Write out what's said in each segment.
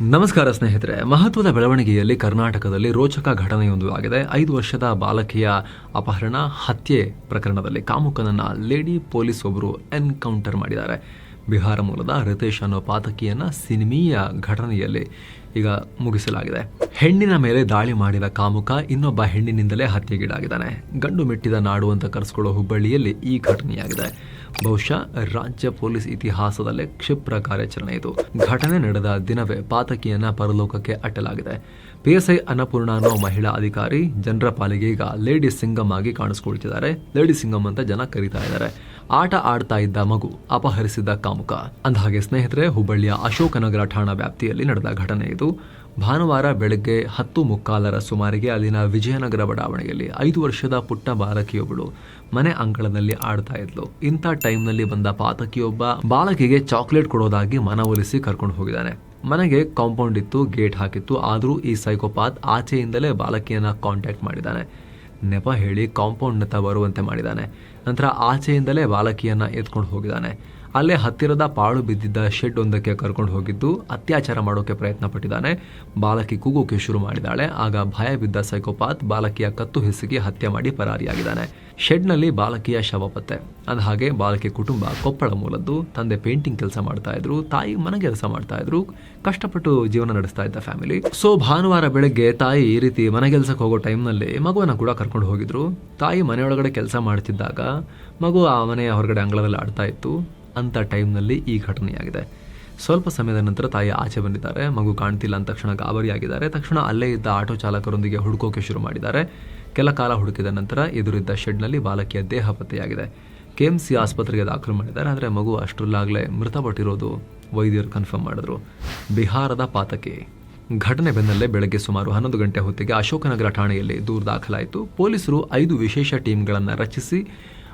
ನಮಸ್ಕಾರ ಸ್ನೇಹಿತರೆ, ಮಹತ್ವದ ಬೆಳವಣಿಗೆಯಲ್ಲಿ ಕರ್ನಾಟಕದಲ್ಲಿ ರೋಚಕ ಘಟನೆಯೊಂದು ಆಗಿದೆ. ಐದು ವರ್ಷದ ಬಾಲಕಿಯ ಅಪಹರಣ, ಹತ್ಯೆ ಪ್ರಕರಣದಲ್ಲಿ ಕಾಮುಕನನ್ನ ಲೇಡಿ ಪೊಲೀಸ್ ಒಬ್ಬರು ಎನ್ಕೌಂಟರ್ ಮಾಡಿದ್ದಾರೆ. ಬಿಹಾರ ಮೂಲದ ರಿತೇಶ್ ಅನ್ನೋ ಪಾತಕಿಯನ್ನ ಸಿನಿಮೀಯ ಘಟನೆಯಲ್ಲಿ ಈಗ ಮುಗಿಸಲಾಗಿದೆ. ಹೆಣ್ಣಿನ ಮೇಲೆ ದಾಳಿ ಮಾಡಿದ ಕಾಮುಕ ಇನ್ನೊಬ್ಬ ಹೆಣ್ಣಿನಿಂದಲೇ ಹತ್ಯೆಗೀಡಾಗಿದ್ದಾನೆ. ಗಂಡು ಮೆಟ್ಟಿದ ನಾಡು ಅಂತ ಕರೆಸ್ಕೊಳ್ಳೋ ಹುಬ್ಬಳ್ಳಿಯಲ್ಲಿ ಈ ಘಟನೆಯಾಗಿದೆ. ಬಹುಶಃ ರಾಜ್ಯ ಪೊಲೀಸ್ ಇತಿಹಾಸದಲ್ಲೇ ಕ್ಷಿಪ್ರ ಕಾರ್ಯಾಚರಣೆ ಇದು. ಘಟನೆ ನಡೆದ ದಿನವೇ ಪಾತಕಿಯನ್ನ ಪರಲೋಕಕ್ಕೆ ಅಟ್ಟಲಾಗಿದೆ. ಪಿಎಸ್ಐ ಅನ್ನಪೂರ್ಣ ಅನ್ನೋ ಮಹಿಳಾ ಅಧಿಕಾರಿ ಜನರ ಪಾಲಿಗೆ ಈಗ ಲೇಡಿ ಸಿಂಗಮ್ ಆಗಿ ಕಾಣಿಸ್ಕೊಳ್ತಿದ್ದಾರೆ. ಲೇಡಿ ಸಿಂಗಮ್ ಅಂತ ಜನ ಕರೀತಾ ಇದ್ದಾರೆ. ಆಟ ಆಡ್ತಾ ಇದ್ದ ಮಗು ಅಪಹರಿಸಿದ ಕಾಮುಕ. ಅಂದಹಾಗೆ ಸ್ನೇಹಿತರೆ, ಹುಬ್ಬಳ್ಳಿಯ ಅಶೋಕನಗರ ಠಾಣಾ ವ್ಯಾಪ್ತಿಯಲ್ಲಿ ನಡೆದ ಘಟನೆ ಇದು. ಭಾನುವಾರ ಬೆಳಗ್ಗೆ ಹತ್ತು ಮುಕ್ಕಾಲರ ಸುಮಾರಿಗೆ ಅಲ್ಲಿನ ವಿಜಯನಗರ ಬಡಾವಣೆಯಲ್ಲಿ ಐದು ವರ್ಷದ ಪುಟ್ಟ ಬಾಲಕಿಯೊಬ್ಬಳು ಮನೆ ಅಂಗಳದಲ್ಲಿ ಆಡ್ತಾ ಇದ್ಲು. ಇಂಥ ಟೈಮ್ನಲ್ಲಿ ಬಂದ ಪಾತಕಿಯೊಬ್ಬ ಬಾಲಕಿಗೆ ಚಾಕ್ಲೇಟ್ ಕೊಡೋದಾಗಿ ಮನವೊಲಿಸಿ ಕರ್ಕೊಂಡು ಹೋಗಿದ್ದಾನೆ. ಮನೆಗೆ ಕಾಂಪೌಂಡ್ ಇತ್ತು, ಗೇಟ್ ಹಾಕಿತ್ತು, ಆದರೂ ಈ ಸೈಕೋಪಾತ್ ಆಚೆಯಿಂದಲೇ ಬಾಲಕಿಯನ್ನ ಕಾಂಟ್ಯಾಕ್ಟ್ ಮಾಡಿದ್ದಾನೆ. ನೆಪ ಹೇಳಿ ಕಾಂಪೌಂಡ್ನತ್ತ ಬರುವಂತೆ ಮಾಡಿದ್ದಾನೆ. ನಂತರ ಆಚೆಯಿಂದಲೇ ಬಾಲಕಿಯನ್ನ ಎತ್ಕೊಂಡು ಹೋಗಿದ್ದಾನೆ. ಅಲ್ಲೇ ಹತ್ತಿರದ ಪಾಳು ಬಿದ್ದಿದ್ದ ಶೆಡ್ ಒಂದಕ್ಕೆ ಕರ್ಕೊಂಡು ಹೋಗಿದ್ದು, ಅತ್ಯಾಚಾರ ಮಾಡೋಕೆ ಪ್ರಯತ್ನ ಪಟ್ಟಿದ್ದಾನೆ ಬಾಲಕಿ ಕೂಗೋಕೆ ಶುರು ಮಾಡಿದ್ದಾಳೆ ಆಗ ಭಯ ಬಿದ್ದ ಸೈಕೋಪಾತ್ ಬಾಲಕಿಯ ಕತ್ತು ಹಿಸುಕಿ ಹತ್ಯೆ ಮಾಡಿ ಪರಾರಿಯಾಗಿದ್ದಾನೆ. ಶೆಡ್ನಲ್ಲಿ ಬಾಲಕಿಯ ಶವ ಪತ್ತೆ ಅಂದ ಹಾಗೆ ಬಾಲಕಿ ಕುಟುಂಬ ಕೊಪ್ಪಳ ಮೂಲದ್ದು. ತಂದೆ ಪೇಂಟಿಂಗ್ ಕೆಲಸ ಮಾಡ್ತಾ ಇದ್ರು. ತಾಯಿ ಮನೆ ಕೆಲಸ ಮಾಡ್ತಾ ಇದ್ರು. ಕಷ್ಟಪಟ್ಟು ಜೀವನ ನಡೆಸ್ತಾ ಇದ್ದ ಫ್ಯಾಮಿಲಿ. ಸೊ ಭಾನುವಾರ ಬೆಳಗ್ಗೆ ತಾಯಿ ಈ ರೀತಿ ಮನೆ ಕೆಲಸಕ್ಕೆ ಹೋಗೋ ಟೈಮ್ನಲ್ಲಿ ಮಗುವನ್ನ ಕೂಡ ಕರ್ಕೊಂಡು ಹೋಗಿದ್ರು. ತಾಯಿ ಮನೆಯೊಳಗಡೆ ಕೆಲಸ ಮಾಡ್ತಿದ್ದಾಗ ಮಗು ಆ ಮನೆಯ ಹೊರಗಡೆ ಅಂಗಳದಲ್ಲಿ ಆಡ್ತಾ ಇತ್ತು. ಅಂತ ಟೈಮ್ನಲ್ಲಿ ಈ ಘಟನೆಯಾಗಿದೆ. ಸ್ವಲ್ಪ ಸಮಯದ ನಂತರ ತಾಯಿ ಆಚೆ ಬಂದಿದ್ದಾರೆ. ಮಗು ಕಾಣ್ತಿಲ್ಲ ಅಂದ ತಕ್ಷಣ ಗಾಬರಿಯಾಗಿದ್ದಾರೆ. ತಕ್ಷಣ ಅಲ್ಲೇ ಇದ್ದ ಆಟೋ ಚಾಲಕರೊಂದಿಗೆ ಹುಡುಕೋಕೆ ಶುರು ಮಾಡಿದ್ದಾರೆ. ಕೆಲ ಕಾಲ ಹುಡುಕಿದ ನಂತರ ಎದುರಿದ್ದ ಶೆಡ್ನಲ್ಲಿ ಬಾಲಕಿಯ ದೇಹ ಪತ್ತೆಯಾಗಿದೆ. ಕೆಎಂಸಿ ಆಸ್ಪತ್ರೆಗೆ ದಾಖಲು ಮಾಡಿದ್ದಾರೆ. ಆದರೆ ಮಗು ಅಷ್ಟರಲ್ಲಾಗಲೇ ಮೃತಪಟ್ಟಿರೋದು ವೈದ್ಯರು ಕನ್ಫರ್ಮ್ ಮಾಡಿದ್ರು. ಬಿಹಾರದ ಪಾತಕಿ ಘಟನೆ ಬೆನ್ನಲ್ಲೇ ಬೆಳಗ್ಗೆ ಸುಮಾರು ಹನ್ನೊಂದು ಗಂಟೆ ಹೊತ್ತಿಗೆ ಅಶೋಕನಗರ ಠಾಣೆಯಲ್ಲಿ ದೂರು ದಾಖಲಾಯಿತು. ಪೊಲೀಸರು ಐದು ವಿಶೇಷ ಟೀಮ್ಗಳನ್ನು ರಚಿಸಿ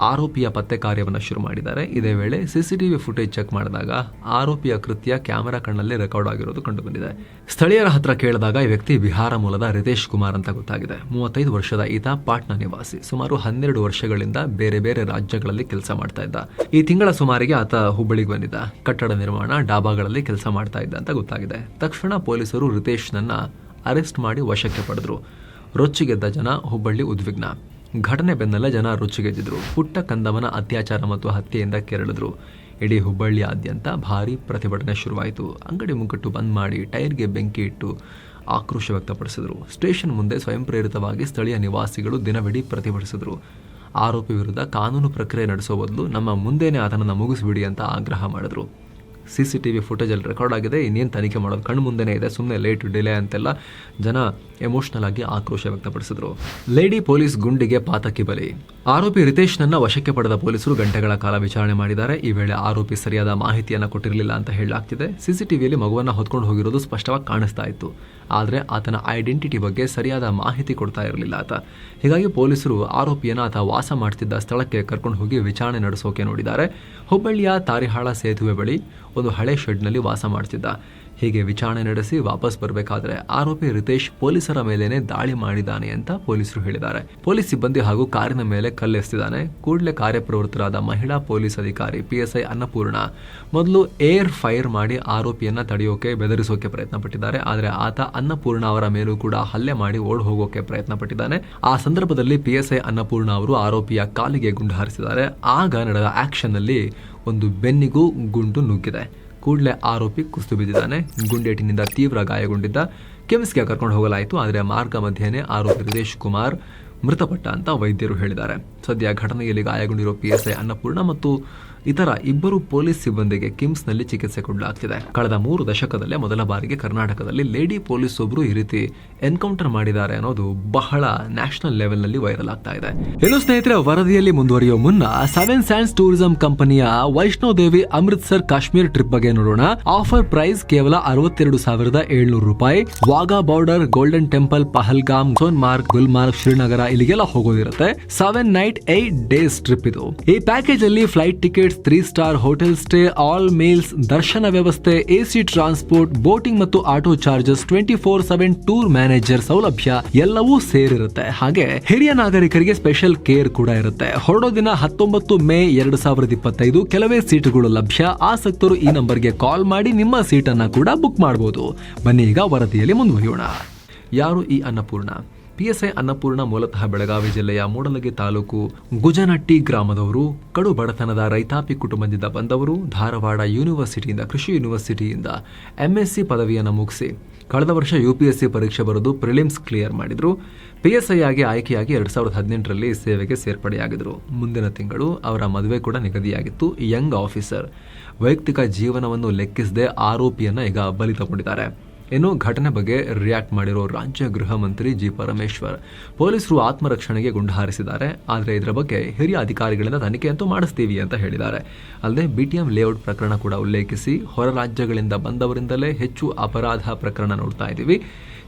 ಆರೋಪಿಯ ಪತ್ತೆ ಕಾರ್ಯವನ್ನು ಶುರು ಮಾಡಿದ್ದಾರೆ. ಇದೇ ವೇಳೆ ಸಿಸಿಟಿವಿ ಫುಟೇಜ್ ಚೆಕ್ ಮಾಡಿದಾಗ ಆರೋಪಿಯ ಕೃತ್ಯ ಕ್ಯಾಮೆರಾ ಕಣ್ಣಲ್ಲಿ ರೆಕಾರ್ಡ್ ಆಗಿರೋದು ಕಂಡುಬಂದಿದೆ. ಸ್ಥಳೀಯರ ಹತ್ರ ಕೇಳಿದಾಗ ಈ ವ್ಯಕ್ತಿ ಬಿಹಾರ ಮೂಲದ ರಿತೇಶ್ ಕುಮಾರ್ ಅಂತ ಗೊತ್ತಾಗಿದೆ. ಮೂವತ್ತೈದು ವರ್ಷದ ಈತ ಪಾಟ್ನಾ ನಿವಾಸಿ. ಸುಮಾರು ಹನ್ನೆರಡು ವರ್ಷಗಳಿಂದ ಬೇರೆ ಬೇರೆ ರಾಜ್ಯಗಳಲ್ಲಿ ಕೆಲಸ ಮಾಡ್ತಾ ಇದ್ದ. ಈ ತಿಂಗಳ ಸುಮಾರಿಗೆ ಆತ ಹುಬ್ಬಳ್ಳಿಗೆ ಬಂದಿದ್ದ. ಕಟ್ಟಡ ನಿರ್ಮಾಣ ಡಾಬಾಗಳಲ್ಲಿ ಕೆಲಸ ಮಾಡ್ತಾ ಇದ್ದ ಅಂತ ಗೊತ್ತಾಗಿದೆ. ತಕ್ಷಣ ಪೊಲೀಸರು ರಿತೇಶ್ನನ್ನ ಅರೆಸ್ಟ್ ಮಾಡಿ ವಶಕ್ಕೆ ಪಡೆದ್ರು. ರೊಚ್ಚಿಗೆದ್ದ ಜನ ಹುಬ್ಬಳ್ಳಿ ಉದ್ವಿಗ್ನ. ಘಟನೆ ಬೆನ್ನಲ್ಲೇ ಜನ ರುಚಿಗೆದ್ದಿದ್ರು. ಪುಟ್ಟ ಕಂದವನ ಅತ್ಯಾಚಾರ ಮತ್ತು ಹತ್ಯೆಯಿಂದ ಕೆರಳಿದ್ರು. ಇಡೀ ಹುಬ್ಬಳ್ಳಿಯಾದ್ಯಂತ ಭಾರಿ ಪ್ರತಿಭಟನೆ ಶುರುವಾಯಿತು. ಅಂಗಡಿ ಮುಗ್ಗಟ್ಟು ಬಂದ್ ಮಾಡಿ ಟೈರ್ಗೆ ಬೆಂಕಿ ಇಟ್ಟು ಆಕ್ರೋಶ ವ್ಯಕ್ತಪಡಿಸಿದರು. ಸ್ಟೇಷನ್ ಮುಂದೆ ಸ್ವಯಂ ಪ್ರೇರಿತವಾಗಿ ಸ್ಥಳೀಯ ನಿವಾಸಿಗಳು ದಿನವಿಡೀ ಪ್ರತಿಭಟಿಸಿದರು. ಆರೋಪಿ ವಿರುದ್ಧ ಕಾನೂನು ಪ್ರಕ್ರಿಯೆ ನಡೆಸೋ ಬದಲು ನಮ್ಮ ಮುಂದೆನೇ ಆತನನ್ನು ಮುಗಿಸಿಬಿಡಿ ಅಂತ ಆಗ್ರಹ ಮಾಡಿದ್ರು. ಸಿ ಸಿ ಟಿ ವಿ ಫುಟೇಜಲ್ಲಿ ರೆಕಾರ್ಡ್ ಆಗಿದೆ. ಇನ್ನೇನು ತನಿಖೆ ಮಾಡೋದು? ಕಣ್ಣು ಮುಂದೆನೇ ಇದೆ. ಸುಮ್ಮನೆ ಲೇಟ್ ಡಿಲೇ ಅಂತೆಲ್ಲ ಜನ ಎಮೋಷನಲ್ ಆಗಿ ಆಕ್ರೋಶ ವ್ಯಕ್ತಪಡಿಸಿದ್ರು. ಲೇಡಿ ಪೊಲೀಸ್ ಗುಂಡಿಗೆ ಪಾತಕಿ ಬಲಿ. ಆರೋಪಿ ರಿತೇಶ್ನನ್ನ ವಶಕ್ಕೆ ಪಡೆದ ಪೊಲೀಸರು ಗಂಟೆಗಳ ಕಾಲ ವಿಚಾರಣೆ ಮಾಡಿದ್ದಾರೆ. ಈ ವೇಳೆ ಆರೋಪಿ ಸರಿಯಾದ ಮಾಹಿತಿಯನ್ನು ಕೊಟ್ಟಿರಲಿಲ್ಲ ಅಂತ ಹೇಳಲಾಗ್ತಿದೆ. ಸಿಸಿಟಿವಿಯಲ್ಲಿ ಮಗುವನ್ನು ಹೊತ್ಕೊಂಡು ಹೋಗಿರೋದು ಸ್ಪಷ್ಟವಾಗಿ ಕಾಣಿಸ್ತಾ ಇತ್ತು. ಆದರೆ ಆತನ ಐಡೆಂಟಿಟಿ ಬಗ್ಗೆ ಸರಿಯಾದ ಮಾಹಿತಿ ಕೊಡ್ತಾ ಇರಲಿಲ್ಲ ಆತ. ಹೀಗಾಗಿ ಪೊಲೀಸರು ಆರೋಪಿಯನ್ನು ಆತ ವಾಸ ಮಾಡ್ತಿದ್ದ ಸ್ಥಳಕ್ಕೆ ಕರ್ಕೊಂಡು ಹೋಗಿ ವಿಚಾರಣೆ ನಡೆಸೋಕೆ ನೋಡಿದ್ದಾರೆ. ಹುಬ್ಬಳ್ಳಿಯ ತಾರಿಹಾಳ ಸೇತುವೆ ಬಳಿ ಒಂದು ಹಳೆ ಶೆಡ್ನಲ್ಲಿ ವಾಸ ಮಾಡ್ತಿದ್ದ. ಹೀಗೆ ವಿಚಾರಣೆ ನಡೆಸಿ ವಾಪಸ್ ಬರಬೇಕಾದ್ರೆ ಆರೋಪಿ ರಿತೇಶ್ ಪೊಲೀಸರ ಮೇಲೇನೆ ದಾಳಿ ಮಾಡಿದ್ದಾನೆ ಅಂತ ಪೊಲೀಸರು ಹೇಳಿದ್ದಾರೆ. ಪೊಲೀಸ್ ಸಿಬ್ಬಂದಿ ಹಾಗೂ ಕಾರಿನ ಮೇಲೆ ಕಲ್ಲೆಸ್ತಿದ್ದಾನೆ ಕೂಡಲೇ ಕಾರ್ಯಪ್ರವೃತ್ತರಾದ ಮಹಿಳಾ ಪೊಲೀಸ್ ಅಧಿಕಾರಿ ಪಿಎಸ್ಐ ಅನ್ನಪೂರ್ಣ ಮೊದಲು ಏರ್ ಫೈರ್ ಮಾಡಿ ಆರೋಪಿಯನ್ನ ತಡೆಯೋಕೆ ಬೆದರಿಸೋಕೆ ಪ್ರಯತ್ನ ಪಟ್ಟಿದ್ದಾರೆ ಆದರೆ ಆತ ಅನ್ನಪೂರ್ಣ ಅವರ ಮೇಲೂ ಕೂಡ ಹಲ್ಲೆ ಮಾಡಿ ಓಡ್ ಹೋಗೋಕೆ ಪ್ರಯತ್ನ ಪಟ್ಟಿದ್ದಾನೆ ಆ ಸಂದರ್ಭದಲ್ಲಿ ಪಿಎಸ್ಐ ಅನ್ನಪೂರ್ಣ ಅವರು ಆರೋಪಿಯ ಕಾಲಿಗೆ ಗುಂಡು ಹಾರಿಸಿದ್ದಾರೆ. ಆಗ ನಡೆದ ಆಕ್ಷನ್ನಲ್ಲಿ ಒಂದು ಬೆನ್ನಿಗೂ ಗುಂಡು ನುಗ್ಗಿದೆ. ಕೂಡಲೇ ಆರೋಪಿ ಕುಸಿದು ಬಿದ್ದಿದ್ದಾನೆ. ಗುಂಡೇಟಿನಿಂದ ತೀವ್ರ ಗಾಯಗೊಂಡಿದ್ದ ಕೆಮ್ಸ್ಗೆ ಕರ್ಕೊಂಡು ಹೋಗಲಾಯಿತು. ಆದರೆ ಮಾರ್ಗ ಮಧ್ಯೆನೇ ಆರೋಪಿ ರಿದೇಶ್ ಕುಮಾರ್ ಮೃತಪಟ್ಟ ಅಂತ ವೈದ್ಯರು ಹೇಳಿದ್ದಾರೆ. ಸದ್ಯ ಘಟನೆಯಲ್ಲಿ ಗಾಯಗೊಂಡಿರೋ ಪಿಎಸ್ಐ ಅನ್ನಪೂರ್ಣ ಮತ್ತು ಇತರ ಇಬ್ಬರು ಪೊಲೀಸ್ ಸಿಬ್ಬಂದಿಗೆ ಕಿಮ್ಸ್ನಲ್ಲಿ ಚಿಕಿತ್ಸೆ ಕೊಡಲಾಗ್ತಿದೆ. ಕಳೆದ ಮೂರು ದಶಕದಲ್ಲೇ ಮೊದಲ ಬಾರಿಗೆ ಕರ್ನಾಟಕದಲ್ಲಿ ಲೇಡಿ ಪೊಲೀಸ್ ಒಬ್ರು ಈ ರೀತಿ ಎನ್ಕೌಂಟರ್ ಮಾಡಿದ್ದಾರೆ ಅನ್ನೋದು ಬಹಳ ನ್ಯಾಷನಲ್ ಲೆವೆಲ್ನಲ್ಲಿ ವೈರಲ್ ಆಗ್ತಾ ಇದೆ. ಇನ್ನು ಸ್ನೇಹಿತರೆ, ವರದಿಯಲ್ಲಿ ಮುಂದುವರಿಯೋ ಮುನ್ನ ಸೆವೆನ್ ಸ್ಯಾಂಡ್ಸ್ ಟೂರಿಸಂ ಕಂಪನಿಯ ವೈಷ್ಣೋ ದೇವಿ ಅಮೃತ್ಸರ್ ಕಾಶ್ಮೀರ್ ಟ್ರಿಪ್ ಬಗ್ಗೆ ನೋಡೋಣ. ಆಫರ್ ಪ್ರೈಸ್ ಕೇವಲ ಅರವತ್ತೆರಡು ಸಾವಿರದ ಏಳ್ನೂರು ರೂಪಾಯಿ. Wagah border, golden temple, Pahalgam Sonmarg Gulmarg, Srinagar ಇಲ್ಲಿಗೆಲ್ಲ ಹೋಗೋದಿರುತ್ತೆ. Seven night eight days trip ಇದು. ಈ ಪ್ಯಾಕೇಜ್ ಅಲ್ಲಿ flight tickets service three star hotel stay all meals ದರ್ಶನ ವ್ಯವಸ್ಥೆ ಎಸಿ ಟ್ರಾನ್ಸ್ಪೋರ್ಟ್ ಬೋಟಿಂಗ್ ಮತ್ತು auto charges twenty four seven tour manager ಸೌಲಭ್ಯ ಎಲ್ಲವೂ ಸೇರಿರುತ್ತೆ ಹಾಗೆ ಹಿರಿಯ ನಾಗರಿಕರಿಗೆ ಸ್ಪೆಷಲ್ ಕೇರ್ ಕೂಡ ಇರುತ್ತೆ ಹೊರಡೋ ದಿನ ಹತ್ತೊಂಬತ್ತು ಮೇ ಎರಡು ಸಾವಿರದ ಇಪ್ಪತ್ತೈದು ಕೆಲವೇ ಸೀಟುಗಳು ಲಭ್ಯ ಆಸಕ್ತರು ಈ ನಂಬರ್ಗೆ ಕಾಲ್ ಮಾಡಿ ನಿಮ್ಮ ಸೀಟನ್ನ ಕೂಡ ಬುಕ್ ಮಾಡಬಹುದು ಬನ್ನಿ ಈಗ ವರದಿಯಲ್ಲಿ ಮುಂದುವರಿಯೋಣ ಯಾರು ಈ ಅನ್ನಪೂರ್ಣ ಪಿಎಸ್ಐ ಅನ್ನಪೂರ್ಣ ಮೂಲತಃ ಬೆಳಗಾವಿ ಜಿಲ್ಲೆಯ ಮೂಡಲಗಿ ತಾಲೂಕು ಗುಜನಟ್ಟಿ ಗ್ರಾಮದವರು, ಕಡು ಬಡತನದ ರೈತಾಪಿ ಕುಟುಂಬದಿಂದ ಬಂದವರು, ಧಾರವಾಡ ಯೂನಿವರ್ಸಿಟಿಯಿಂದ, ಕೃಷಿ ಯೂನಿವರ್ಸಿಟಿಯಿಂದ ಎಂಎಸ್ಸಿ ಪದವಿಯನ್ನು ಮುಗಿಸಿ ಕಳೆದ ವರ್ಷ ಯು ಪಿ ಎಸ್ ಸಿ ಪರೀಕ್ಷೆ ಬರೆದು ಪ್ರಿಲಿಮ್ಸ್ ಕ್ಲಿಯರ್ ಮಾಡಿದ್ರು. ಪಿಎಸ್ಐ ಆಗಿ ಆಯ್ಕೆಯಾಗಿ ಎರಡು ಸಾವಿರದ ಹದಿನೆಂಟರಲ್ಲಿ ಸೇವೆಗೆ ಸೇರ್ಪಡೆಯಾಗಿದ್ರು. ಮುಂದಿನ ತಿಂಗಳು ಅವರ ಮದುವೆ ಕೂಡ ನಿಗದಿಯಾಗಿತ್ತು. Young officer. ವೈಯಕ್ತಿಕ ಜೀವನವನ್ನು ಲೆಕ್ಕಿಸದೆ ಆರೋಪಿಯನ್ನು ಈಗ ಬಲಿ ತಗೊಂಡಿದ್ದಾರೆ. ಇನ್ನು ಘಟನೆ ಬಗ್ಗೆ ರಿಯಾಕ್ಟ್ ಮಾಡಿರೋ ರಾಜ್ಯ ಗೃಹ ಮಂತ್ರಿ ಜಿ ಪರಮೇಶ್ವರ್ ಪೊಲೀಸರು ಆತ್ಮರಕ್ಷಣೆಗೆ ಗುಂಡು ಹಾರಿಸಿದ್ದಾರೆ. ಆದರೆ ಇದರ ಬಗ್ಗೆ ಹಿರಿಯ ಅಧಿಕಾರಿಗಳಿಂದ ತನಿಖೆಯಂತೂ ಮಾಡಿಸ್ತೀವಿ ಅಂತ ಹೇಳಿದ್ದಾರೆ. ಅಲ್ಲದೆ ಬಿಟಿಎಂ ಲೇಔಟ್ ಪ್ರಕರಣ ಕೂಡ ಉಲ್ಲೇಖಿಸಿ ಹೊರ ರಾಜ್ಯಗಳಿಂದ ಬಂದವರಿಂದಲೇ ಹೆಚ್ಚು ಅಪರಾಧ ಪ್ರಕರಣ ನೋಡ್ತಾ ಇದ್ದೀವಿ.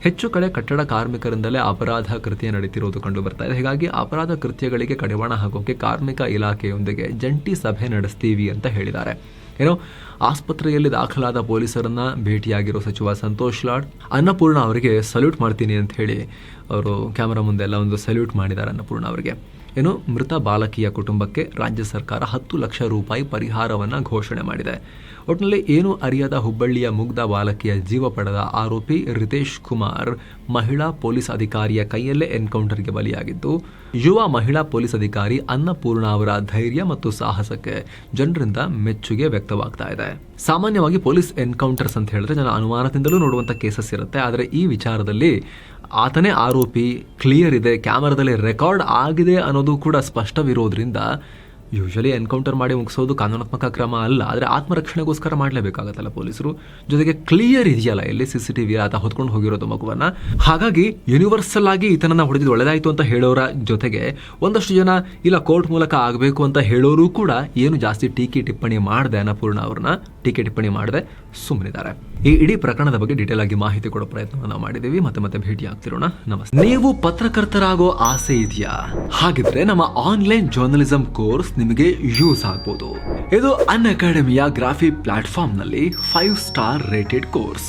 ಹೆಚ್ಚು ಕಡೆ ಕಟ್ಟಡ ಕಾರ್ಮಿಕರಿಂದಲೇ ಅಪರಾಧ ಕೃತ್ಯ ನಡೀತಿರೋದು ಕಂಡು ಬರ್ತಾ ಇದೆ. ಹೀಗಾಗಿ ಅಪರಾಧ ಕೃತ್ಯಗಳಿಗೆ ಕಡಿವಾಣ ಹಾಕೋಕೆ ಕಾರ್ಮಿಕ ಇಲಾಖೆಯೊಂದಿಗೆ ಜಂಟಿ ಸಭೆ ನಡೆಸ್ತೀವಿ ಅಂತ ಹೇಳಿದ್ದಾರೆ. ಏನೋ ಆಸ್ಪತ್ರೆಯಲ್ಲಿ ದಾಖಲಾದ ಪೊಲೀಸರನ್ನ ಭೇಟಿಯಾಗಿರೋ ಸಚಿವ ಸಂತೋಷ್ ಲಾಡ್. ಅನ್ನಪೂರ್ಣ ಅವರಿಗೆ ಸಲ್ಯೂಟ್ ಮಾಡ್ತೀನಿ ಅಂತ ಹೇಳಿ ಅವರು ಕ್ಯಾಮರಾ ಮುಂದೆ ಎಲ್ಲ ಒಂದು ಸಲ್ಯೂಟ್ ಮಾಡಿದ್ದಾರೆ ಅನ್ನಪೂರ್ಣ ಅವರಿಗೆ. ಏನು? ಮೃತ ಬಾಲಕಿಯ ಕುಟುಂಬಕ್ಕೆ ರಾಜ್ಯ ಸರ್ಕಾರ ಹತ್ತು ಲಕ್ಷ ರೂಪಾಯಿ ಪರಿಹಾರವನ್ನು ಘೋಷಣೆ ಮಾಡಿದೆ. ಒಟ್ಟಿನಲ್ಲಿ ಏನು ಅರಿಯದ ಹುಬ್ಬಳ್ಳಿಯ ಮುಗ್ಧ ಬಾಲಕಿಯ ಜೀವ ಪಡೆದ ಆರೋಪಿ ರಿತೇಶ್ ಕುಮಾರ್ ಮಹಿಳಾ ಪೊಲೀಸ್ ಅಧಿಕಾರಿಯ ಕೈಯಲ್ಲೇ ಎನ್ಕೌಂಟರ್ಗೆ ಬಲಿಯಾಗಿದ್ದು, ಯುವ ಮಹಿಳಾ ಪೊಲೀಸ್ ಅಧಿಕಾರಿ ಅನ್ನಪೂರ್ಣ ಅವರ ಧೈರ್ಯ ಮತ್ತು ಸಾಹಸಕ್ಕೆ ಜನರಿಂದ ಮೆಚ್ಚುಗೆ ವ್ಯಕ್ತವಾಗ್ತಾ ಇದೆ. ಸಾಮಾನ್ಯವಾಗಿ ಪೊಲೀಸ್ ಎನ್ಕೌಂಟರ್ಸ್ ಅಂತ ಹೇಳಿದ್ರೆ ಜನ ಅನುಮಾನದಿಂದಲೂ ನೋಡುವಂಥ ಕೇಸಸ್ ಇರುತ್ತೆ. ಆದರೆ ಈ ವಿಚಾರದಲ್ಲಿ ಆತನೇ ಆರೋಪಿ ಕ್ಲಿಯರ್ ಇದೆ, ಕ್ಯಾಮರಾದಲ್ಲಿ ರೆಕಾರ್ಡ್ ಆಗಿದೆ ಅನ್ನೋದು ಕೂಡ ಸ್ಪಷ್ಟವಿರೋದ್ರಿಂದ ಯೂಶಲಿ ಎನ್ಕೌಂಟರ್ ಮಾಡಿ ಮುಗಿಸೋದು ಕಾನೂನಾತ್ಮಕ ಕ್ರಮ ಅಲ್ಲ, ಆದರೆ ಆತ್ಮರಕ್ಷಣೆಗೋಸ್ಕರ ಮಾಡಲೇಬೇಕಾಗತ್ತಲ್ಲ ಪೊಲೀಸರು. ಜೊತೆಗೆ ಕ್ಲಿಯರ್ ಇದೆಯಲ್ಲ ಎಲ್ಲಿ ಸಿ ಸಿ ಟಿ ವಿ ಆತ ಹೊತ್ಕೊಂಡು ಹೋಗಿರೋದು ಮಗುವನ್ನು. ಹಾಗಾಗಿ ಯೂನಿವರ್ಸಲ್ ಆಗಿ ಈತನನ್ನು ಹೊಡೆದಿದ್ದು ಒಳ್ಳೆದಾಯ್ತು ಅಂತ ಹೇಳೋರ ಜೊತೆಗೆ ಒಂದಷ್ಟು ಜನ ಇಲ್ಲ ಕೋರ್ಟ್ ಮೂಲಕ ಆಗಬೇಕು ಅಂತ ಹೇಳೋರು ಕೂಡ ಏನು ಜಾಸ್ತಿ ಟೀಕೆ ಟಿಪ್ಪಣಿ ಮಾಡಿದೆ ಅನ್ನಪೂರ್ಣ ಅವ್ರನ್ನ. ಟೀಕೆ ಟಿಪ್ಪಣಿ ಮಾಡದೆ ಸುಮ್ಮನಿದ್ದಾರೆ. ಈ ಇಡೀ ಪ್ರಕರಣದ ಬಗ್ಗೆ ಡೀಟೇಲ್ ಆಗಿ ಮಾಹಿತಿ ಕೊಡೋ ಪ್ರಯತ್ನವನ್ನ ಮಾಡಿದ್ದೀವಿ. ಮತ್ತೆ ಮತ್ತೆ ಭೇಟಿ ಆಗ್ತಿರೋಣ. ನಮಸ್ತೆ. ನೀವು ಪತ್ರಕರ್ತರಾಗೋ ಆಸೆ ಇದೆಯಾ? ಹಾಗಿದ್ರೆ ನಮ್ಮ ಆನ್ಲೈನ್ ಜರ್ನಲಿಸಂ ಕೋರ್ಸ್ ನಿಮಗೆ ಯೂಸ್ ಆಗ್ಬೋದು. ಇದು ಅನ್ ಅಕಾಡೆಮಿಯ ಗ್ರಾಫಿ ಪ್ಲಾಟ್ಫಾರ್ಮ್ನಲ್ಲಿ ಫೈವ್ ಸ್ಟಾರ್ ರೇಟೆಡ್ ಕೋರ್ಸ್